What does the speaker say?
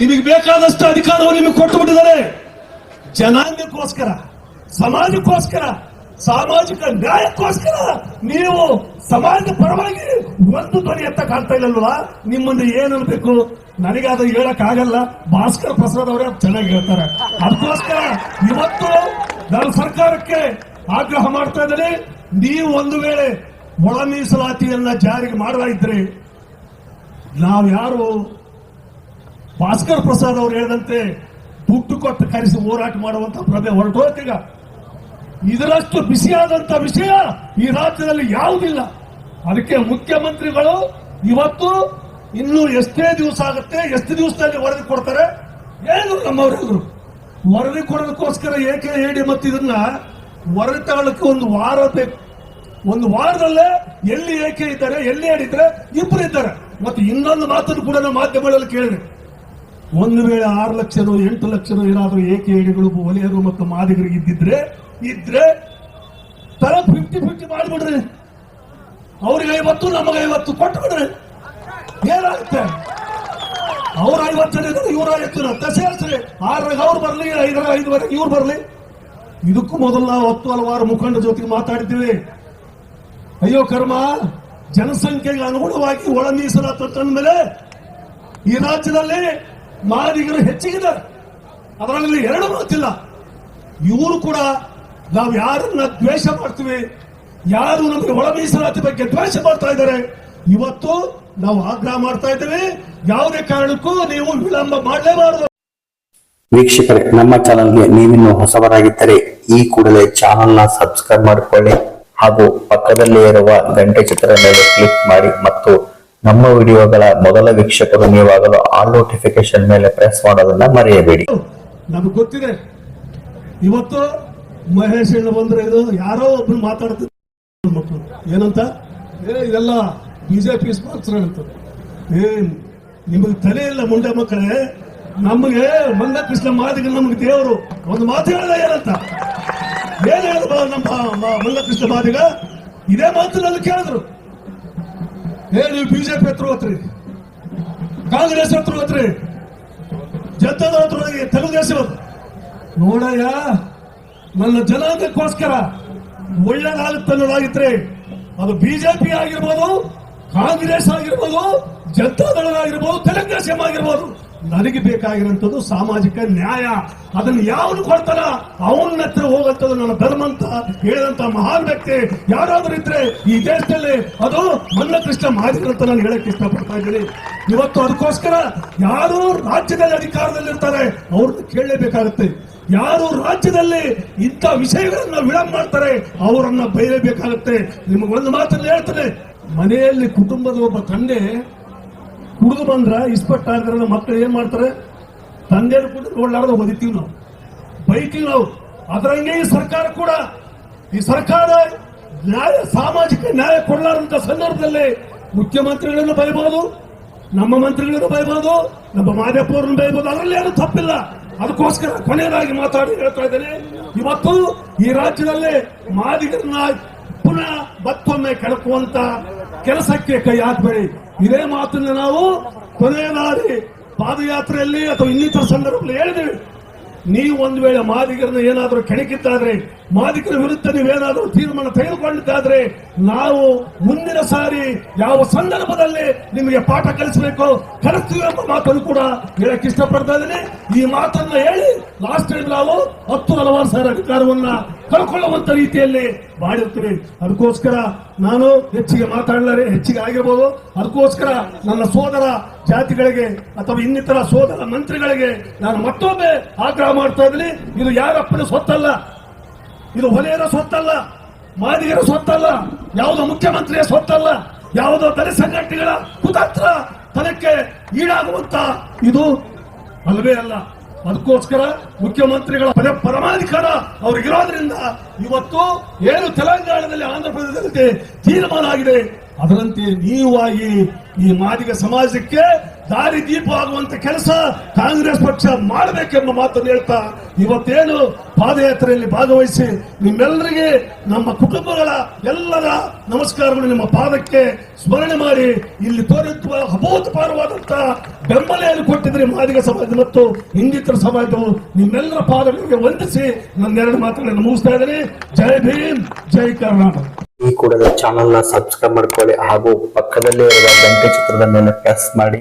ನಿಮಗೆ ಬೇಕಾದಷ್ಟು ಅಧಿಕಾರವನ್ನು ನಿಮಗೆ ಕೊಟ್ಟು ಬಿಟ್ಟಿದ್ದಾರೆ ಜನಾಂಗಕ್ಕೋಸ್ಕರ, ಸಮಾಜಕ್ಕೋಸ್ಕರ, ಸಾಮಾಜಿಕ ನ್ಯಾಯಕ್ಕೋಸ್ಕರ ನೀವು ಸಮಾಜದ ಪರವಾಗಿ ಒಂದು ಧ್ವನಿ ಅಂತ ಕಾಣ್ತಾ ಇಲ್ಲಲ್ವಾ? ನಿಮ್ಮನ್ನು ಏನ್ ಅನ್ಬೇಕು ನನಗೆ ಅದು ಹೇಳಕ್ ಆಗಲ್ಲ ಭಾಸ್ಕರ್ ಪ್ರಸಾದ್ ಅವರೇ ಚೆನ್ನಾಗಿ ಹೇಳ್ತಾರೆ. ಅದಕ್ಕೋಸ್ಕರ ಇವತ್ತು ನಾನು ಸರ್ಕಾರಕ್ಕೆ ಆಗ್ರಹ ಮಾಡ್ತಾ ಇದ್ದೇನೆ. ನೀವು ಒಂದು ವೇಳೆ ಒಳ ಮೀಸಲಾತಿಯನ್ನ ಜಾರಿಗೆ ಮಾಡಲಾಗಿದ್ರೆ ನಾವು ಯಾರು ಭಾಸ್ಕರ್ ಪ್ರಸಾದ್ ಅವರು ಹೇಳಿದಂತೆ ದುಡ್ಡು ಕೊಟ್ಟು ಕರೆಸಿ ಹೋರಾಟ ಮಾಡುವಂತ ಪ್ರಭೆ ಹೊರಟೋತೀಗ ಇದರಷ್ಟು ಬಿಸಿಯಾದಂತ ವಿಷಯ ಈ ರಾಜ್ಯದಲ್ಲಿ ಯಾವುದಿಲ್ಲ. ಅದಕ್ಕೆ ಮುಖ್ಯಮಂತ್ರಿಗಳು ಇವತ್ತು ಇನ್ನು ಎಷ್ಟೇ ದಿವಸ ಆಗುತ್ತೆ, ಎಷ್ಟು ದಿವಸದಲ್ಲಿ ವರದಿ ಕೊಡ್ತಾರೆ ಏನು ನಮ್ಮವರೆಲ್ಲರೂ ವರದಿ ಕೊಡೋದಕ್ಕೋಸ್ಕರ ಏಕೆ ಹೇಳಿ ಮತ್ತು ಇದನ್ನ ವರದಿ ತಗೊಳ್ಳಕ್ಕೆ ಒಂದು ವಾರ ಬೇಕು. ಒಂದು ವಾರದಲ್ಲೇ ಎಲ್ಲಿ ಏಕೆ ಇದ್ದಾರೆ, ಎಲ್ಲಿ ಹೇಳಿದ್ರೆ ಇಬ್ಬರು ಇದ್ದಾರೆ. ಮತ್ತು ಇನ್ನೊಂದು ಮಾತನ್ನು ಕೂಡ ಮಾಧ್ಯಮಗಳಲ್ಲಿ ಕೇಳಿದೆ. ಒಂದು ವೇಳೆ ಆರು ಲಕ್ಷನೋ ಎಂಟು ಲಕ್ಷನೋ ಏನಾದರೂ ಏಕೆ ಏಡಿಗಳು ಒಲೆಯರು ಮತ್ತು ಮಾದಿಗರಿಗೆ ಇದ್ದಿದ್ರೆ, ಇದ್ರೆ ತರ ಫಿಫ್ಟಿ ಫಿಫ್ಟಿ ಮಾಡಿಬಿಡ್ರಿ. ಅವ್ರಿಗೆ ಐವತ್ತು, ನಮಗೆ ಐವತ್ತು ಕೊಟ್ಟು ಬಿಡ್ರಿ ಏನಾಗುತ್ತೆ? ಅವ್ರ ಐವತ್ತು ಜನ ಇವ್ರ ಐವತ್ತು ಜನ. ಸೇರಿಸ್ರಿ ಆರಾಗ ಅವ್ರು ಬರ್ಲಿ, ಐದರ ಐದುವರೆಗೆ ಇವ್ರು ಬರ್ಲಿ. ಇದಕ್ಕೂ ಮೊದಲು ನಾವು ಹತ್ತು ಹಲವಾರು ಮುಖಂಡ ಜೊತೆಗೆ ಮಾತಾಡಿದ್ದೀವಿ. ಅಯ್ಯೋ ಕರ್ಮ, ಜನಸಂಖ್ಯೆಗೆ ಅನುಗುಣವಾಗಿ ಒಳ ಮೀಸಲಾತ ಮೇಲೆ ಈ ರಾಜ್ಯದಲ್ಲಿ ಮಾದಿಗರು ಹೆಚ್ಚಿಗಿದ್ದಾರೆ. ಅದರಲ್ಲಿ ಎರಡು ಮಾತಿಲ್ಲ. ಇವರು ಕೂಡ ನಾವು ಯಾರನ್ನ ದ್ವೇಷ ಮಾಡ್ತೀವಿ, ಯಾರು ನಮಗೆ ಒಳ ಮೀಸಲಾತಿ ಬಗ್ಗೆ ದ್ವೇಷ ಮಾಡ್ತಾ ಇದ್ದಾರೆ, ಇವತ್ತು ನಾವು ಆಗ್ರಹ ಮಾಡ್ತಾ ಇದ್ದೇವೆ. ಯಾವುದೇ ಕಾರಣಕ್ಕೂ ನೀವು ವಿಳಂಬ ಮಾಡಲೇಬಾರದು. ವೀಕ್ಷಕರೇ, ನಮ್ಮ ಚಾನಲ್ಗೆ ನೀವಿನ್ನು ಹೊಸಬರಾಗಿದ್ದರೆ ಈ ಕೂಡಲೇ ಚಾನಲ್ನ ಸಬ್ಸ್ಕ್ರೈಬ್ ಮಾಡಿಕೊಳ್ಳಿ ಹಾಗೂ ಪಕ್ಕದಲ್ಲೇ ಇರುವ ಗಂಟೆ ಚಿತ್ರದ ಮೇಲೆ ಕ್ಲಿಕ್ ಮಾಡಿ ಮತ್ತು ನಮ್ಮ ವಿಡಿಯೋಗಳ ಮೊದಲ ವೀಕ್ಷಕರು ನೀವಾಗಲು ಆಲ್ ನೋಟಿಫಿಕೇಶನ್ ಮೇಲೆ ಪ್ರೆಸ್ ಮಾಡೋದನ್ನ ಮರೆಯಬೇಡಿ. ನಮಗೆ ಗೊತ್ತಿದೆ. ಇವತ್ತು ಮಹೇಶ್ ಬಂದ್ರೆ ಇದು ಯಾರೋ ಒಬ್ರು ಮಾತಾಡ್ತಿದ್ರು ಏನಂತ? ಇದೆಲ್ಲ ಬಿಜೆಪಿ ಸ್ಪಾನ್ಸರ್ ಅಂತ ಏನ್ ನಿಮಗೆ ತಲೆ ಇಲ್ಲ ಮುಂಡೆ ಮಕ್ಕಳೇ. ನಮಗೆ ಮಂದ ಕೃಷ್ಣ ಮಾದಿಗ ನಮ್ಗೆ ದೇವರು. ಒಂದು ಮಾತು ಹೇಳಿದ ಏನಂತ? ಏನ್ ಹೇಳ ನಮ್ಮ ಮಲ್ಲಕೃಷ್ಣ ಮಂದ ಕೃಷ್ಣ ಮಾದಿಗ? ಇದೇ ಮಾತು ನಾನು ಕೇಳಿದ್ರು. ಏ ಬಿಜೆಪಿ ಹತ್ರ ಹೋತ್ರಿ. ಕಾಂಗ್ರೆಸ್ ಹತ್ರ ಹೋತ್ರಿ. ಜನತಾದ ಹತ್ರ ತೆಲುಗು ನೋಡಯ್ಯ, ನನ್ನ ಜನಾಂಗಕ್ಕೋಸ್ಕರ ಒಳ್ಳೇದಾಗುತ್ತೆ ಅನ್ನೋದಾಗಿತ್ರಿ ಅದು ಬಿಜೆಪಿ ಆಗಿರ್ಬೋದು, ಕಾಂಗ್ರೆಸ್ ಆಗಿರ್ಬೋದು ಜನತಾದಳ ಆಗಿರ್ಬೋದು ತೆಲಂಗಾಣ ಆಗಿರ್ಬೋದು. ನನಗೆ ಬೇಕಾಗಿರೋಂಥದ್ದು ಸಾಮಾಜಿಕ ನ್ಯಾಯ. ಅದನ್ನು ಯಾವನು ಕೊಡ್ತಾರ ಅವನ ಹತ್ರ ಹೋಗಂತದ್ದು ನನ್ನ ಧರ್ಮ ಅಂತ ಹೇಳಿದಂತ ಮಹಾನ್ ವ್ಯಕ್ತಿ. ಯಾರಾದ್ರೂ ಇದ್ರೆ ಈ ದೇಶದಲ್ಲಿ ಅದು ಮನ್ನ ಕೃಷ್ಣ ಅಂತ ನಾನು ಹೇಳಕ್ ಇಷ್ಟಪಡ್ತಾ ಇದ್ದೀನಿ. ಇವತ್ತು ಅದಕ್ಕೋಸ್ಕರ ಯಾರು ರಾಜ್ಯದಲ್ಲಿ ಅಧಿಕಾರದಲ್ಲಿರ್ತಾರೆ ಅವ್ರನ್ನ ಕೇಳಲೇಬೇಕಾಗುತ್ತೆ. ಯಾರು ರಾಜ್ಯದಲ್ಲಿ ಇಂಥ ವಿಷಯಗಳನ್ನ ವಿಳಂಬ ಮಾಡ್ತಾರೆ ಅವರನ್ನ ಬೈಲೇಬೇಕಾಗುತ್ತೆ. ನಿಮಗೆ ಒಂದು ಮಾತನ್ನು ಹೇಳ್ತಾರೆ ಮನೆಯಲ್ಲಿ ಕುಟುಂಬದ ಒಬ್ಬ ತಂದೆ ಕುಡಿದು ಬಂದ್ರ ಇಸ್ಪೆಕ್ಟ್ ಆಗಿರೋ ಮಕ್ಕಳು ಏನು ಮಾಡ್ತಾರೆ? ತಂದೆ ಕೂಡ ನೋಡ್ಲಾರ್ದು ಒದಿತೀವಿ ನಾವು. ಬೈತೀವಿ ನಾವು. ಅದರಂಗೆ ಈ ಸರ್ಕಾರ ಕೂಡ, ಈ ಸರ್ಕಾರ ನ್ಯಾಯ, ಸಾಮಾಜಿಕ ನ್ಯಾಯ ಕೊಡಲಾರಂತ ಸಂದರ್ಭದಲ್ಲಿ ಮುಖ್ಯಮಂತ್ರಿಗಳನ್ನು ಬಯಬಹುದು ನಮ್ಮ ಮಂತ್ರಿಗಳನ್ನು ಬಯಬಹುದು ನಮ್ಮ ಮಾದೇಪುರನ್ನು ಬಯಬಹುದು ಅದರಲ್ಲಿ ಏನು ತಪ್ಪಿಲ್ಲ. ಅದಕ್ಕೋಸ್ಕರ ಕೊನೆಯದಾಗಿ ಮಾತಾಡಿ ಹೇಳ್ತಾ ಇದ್ದೇನೆ. ಇವತ್ತು ಈ ರಾಜ್ಯದಲ್ಲಿ ಮಾದಿಗರನ್ನ ಪುನಃ ಮತ್ತೊಮ್ಮೆ ಕೆಳಕುವಂತ ಕೆಲಸಕ್ಕೆ ಕೈ ಹಾಕಬೇಡಿ. ಇದೇ ಮಾತನ್ನ ನಾವು ಕೊನೆಯದಾಗಿ ಪಾದಯಾತ್ರೆಯಲ್ಲಿ ಅಥವಾ ಇನ್ನಿತರ ಸಂದರ್ಭದಲ್ಲಿ ಹೇಳಿದ್ದೇವೆ. ನೀವು ಒಂದು ವೇಳೆ ಮಾದಿಗರನ್ನ ಏನಾದರೂ ಕೆಣಕಿದ್ದಾದ್ರೆ, ಮಾದಿಗರ ವಿರುದ್ಧ ನೀವೇನಾದರೂ ತೀರ್ಮಾನ ತೆಗೆದುಕೊಂಡಿದ್ದಾದ್ರೆ, ನಾವು ಮುಂದಿನ ಸಾರಿ ಯಾವ ಸಂದರ್ಭದಲ್ಲಿ ನಿಮಗೆ ಪಾಠ ಕಲಿಸಬೇಕು, ಕಲಿಸ್ತೀವಿ ಎಂಬ ಮಾತನ್ನು ಕೂಡ ಹೇಳಕ್ಕೆ ಇಷ್ಟಪಡ್ತಾ ಇದ್ದೀನಿ. ಈ ಮಾತನ್ನ ಹೇಳಿ ಲಾಸ್ಟ್ ಟೈಮ್ ನಾವು ಹತ್ತು ಹಲವಾರು ಸಾವಿರ ಅಧಿಕಾರವನ್ನ ಕಳ್ಕೊಳ್ಳುವಂತ ರೀತಿಯಲ್ಲಿ ಮಾಡಿರ್ತೀವಿ ಅದಕ್ಕೋಸ್ಕರ ನಾನು ಹೆಚ್ಚಿಗೆ ಮಾತಾಡಲಾರೆ, ಹೆಚ್ಚಿಗೆ ಆಗಿರ್ಬೋದು. ಅದಕ್ಕೋಸ್ಕರ ನನ್ನ ಸೋದರ ಜಾತಿಗಳಿಗೆ ಅಥವಾ ಇನ್ನಿತರ ಸೋದರ ಮಂತ್ರಿಗಳಿಗೆ ನಾನು ಮತ್ತೊಮ್ಮೆ ಆಗ್ರಹ ಮಾಡ್ತಾ ಇದ್ದೀನಿ. ಇದು ಯಾರಪ್ಪನ ಸ್ವತ್ತಲ್ಲ. ಇದು ಹೊಲೆಯರ ಸ್ವತ್ತಲ್ಲ. ಮಾದಿಗರ ಸ್ವತ್ತಲ್ಲ. ಯಾವುದೋ ಮುಖ್ಯಮಂತ್ರಿಯ ಸ್ವತ್ತಲ್ಲ. ಯಾವುದೋ ದಲಿತ ಸಂಘಟನೆಗಳ ಕುತಂತ್ರ ತನಕ್ಕೆ ಈಡಾಗುವಂತ ಇದು ಅಲ್ವೇ ಅಲ್ಲ. ಅದಕ್ಕೋಸ್ಕರ ಮುಖ್ಯಮಂತ್ರಿಗಳ ಪರ ಪರಮಾಧಿಕಾರ ಅವ್ರಿಗಿರೋದ್ರಿಂದ ಇವತ್ತು ಏನು ತೆಲಂಗಾಣದಲ್ಲಿ ಆಂಧ್ರ ಪ್ರದೇಶದಲ್ಲಿ ತೀರ್ಮಾನ ಆಗಿದೆ. ಅದರಂತೆ ನೀವಾಗಿ ಈ ಮಾದಿಗ ಸಮಾಜಕ್ಕೆ ದಾರಿ ದೀಪ ಆಗುವಂತ ಕೆಲಸ ಕಾಂಗ್ರೆಸ್ ಪಕ್ಷ ಮಾಡಬೇಕೆಂಬ ಮಾತನ್ನು ಹೇಳ್ತಾ ಇವತ್ತೇನು ಪಾದಯಾತ್ರೆಯಲ್ಲಿ ಭಾಗವಹಿಸಿ ನಿಮ್ಮೆಲ್ಲರಿಗೆ ನಮ್ಮ ಕುಟುಂಬಗಳ ಎಲ್ಲರ ನಮಸ್ಕಾರಗಳು ನಿಮ್ಮ ಪಾದಕ್ಕೆ ಸ್ಮರಣೆ ಮಾಡಿ ಇಲ್ಲಿ ತೋರಿಸುವ ಅಭೂತಪಾರವಾದಂತ ಬೆಂಬಲೆಯನ್ನು ಕೊಟ್ಟಿದ್ರೆ ಮಾದಿಗ ಸಮಾಜ ಮತ್ತು ಹಿಂದಿತರ ಸಮಾಜವು ನಿಮ್ಮೆಲ್ಲರ ಪಾದಗಳಿಗೆ ವಂದಿಸಿ ನನ್ನೆರಡು ಮಾತುಗಳನ್ನು ಮುಗಿಸ್ತಾ ಇದ್ದೀನಿ. ಜೈ ಭೀಮ್, ಜೈ ಕರ್ನಾಟಕ. ಈ ಕೂಡ ಚಾನೆಲ್ನ ಸಬ್ಸ್ಕ್ರೈಬ್ ಮಾಡ್ಕೊಳ್ಳಿ ಹಾಗೂ ಪಕ್ಕದಲ್ಲೇ ಇರುವ ಗಂಟೆ ಚಿತ್ರದ ಮೇಲೆ ಪ್ರೆಸ್ ಮಾಡಿ.